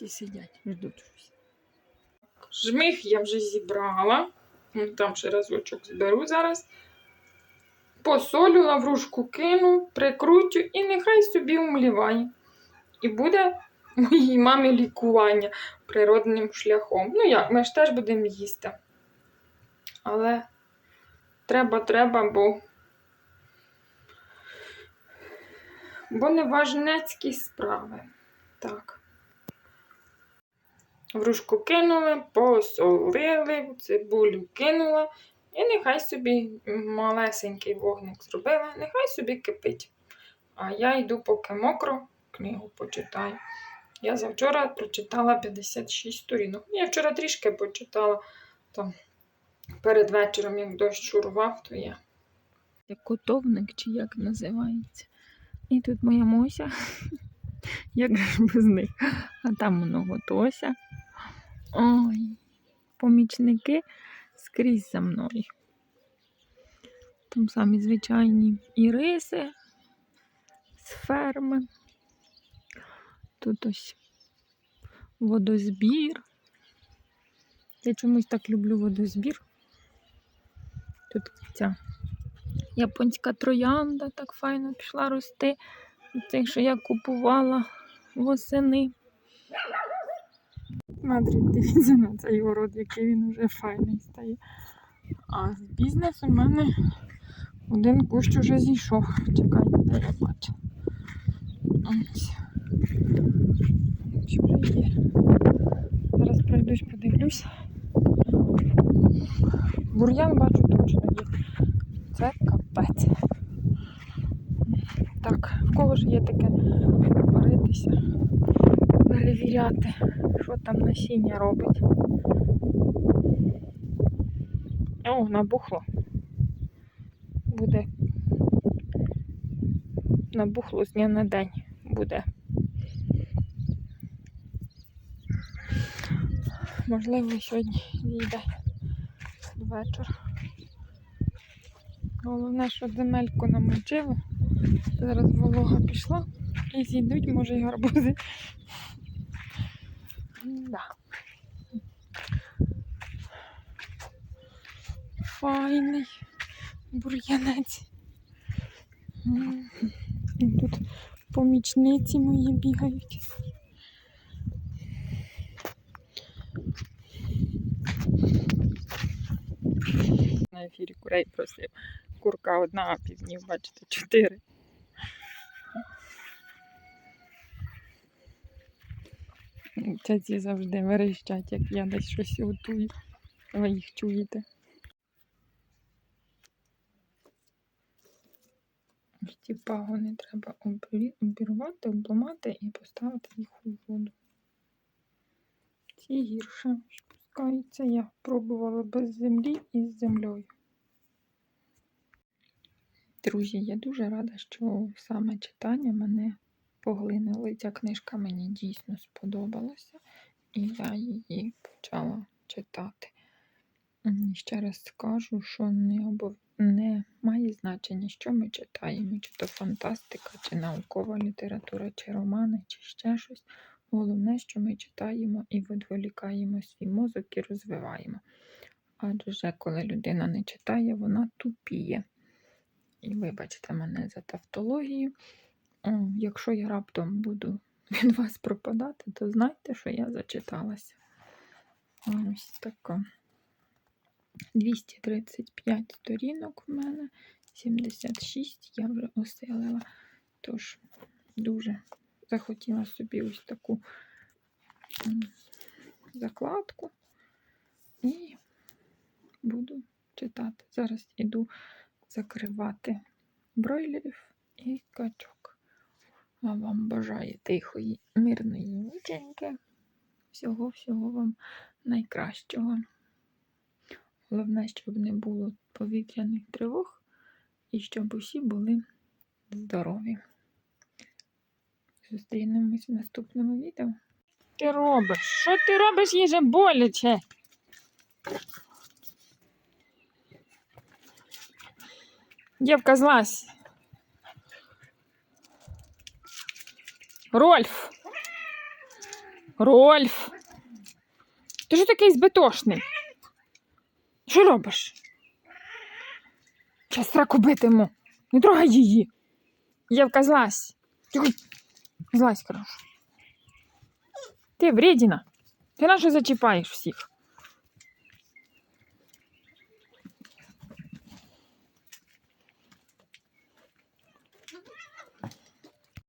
Всі сидять, ждуть щось. Жмих я вже зібрала. Там ще разочок зберу зараз. Посолю, лаврушку кину, прикручу і нехай собі умліває. І буде моїй мамі лікування природним шляхом. Ну як, ми ж теж будемо їсти. Але треба, треба, бо. Бо не важнецькі справи. Так. Вружку кинули, посолили, цибулю кинула. І нехай собі малесенький вогник зробила, нехай собі кипить. А я йду, поки мокро, книгу почитаю. Я завчора прочитала 56 сторінок. Я вчора трішки почитала там перед вечором, як дощ шурував, то я. Котовник чи як називається. І тут моя Мося. Як без них? А там воно Тося. Ой, помічники скрізь за мною. Там самі звичайні іриси з ферми. Тут ось водозбір. Я чомусь так люблю водозбір. Тут ця японська троянда так файно пішла рости. Цей, що я купувала восени. Мадрид, дивіться на цей город, який він вже файний стає. А з бізнесу в мене один кущ уже зійшов. Чекайте, де я бачу. Ось. Вже є. Зараз пройдусь, подивлюсь. Бур'ян бачу точно є. Це капець. Так, в кого ж є таке паритися, перевіряти, що там насіння робить. О, набухло. Буде. Набухло з дня на день буде. Можливо, сьогодні зійде вечір. Головне, що земельку намочило. Зараз волога пішла і зійдуть, може, і гарбузи. Да. Файний бур'янець. Тут помічниці мої бігають. На ефірі курей просив. Курка одна, а півнів, бачите, чотири. ці завжди верещать, як я десь щось готую. Ви їх чуєте. Ці пагони треба обірвати, обламати і поставити їх у воду. Ці гірше спускаються. Я пробувала без землі і з землею. Друзі, я дуже рада, що саме читання мене поглинуло. І Ця книжка мені дійсно сподобалася, і я її почала читати. Ще раз скажу, що не, обов... не має значення, що ми читаємо, чи то фантастика, чи наукова література, чи романи, чи ще щось. Головне, що ми читаємо і відволікаємо свій мозок і розвиваємо. Адже коли людина не читає, вона тупіє. І вибачте мене за тавтологію. О, якщо я раптом буду від вас пропадати, то знайте, що я зачиталася. Ось така. 235 сторінок в мене, 76 я вже осилила. Тож дуже захотіла собі ось таку закладку і буду читати. Зараз іду закривати бройлерів і качок. А вам бажаю тихої, мирної ніченьки. Всього-всього вам найкращого. Головне, щоб не було повітряних тривог і щоб усі були здорові. Зустрінемось в наступному відео. Ти робиш? Що ти робиш, їй же боляче? Дівка, злазь. Рольф. Рольф! Ти що такий збитошний? Що робиш? Час раку битиму. Не трогай її. Євка, злазь. Злазь, кажу. Ти вредіна. Ти нащо зачіпаєш всіх?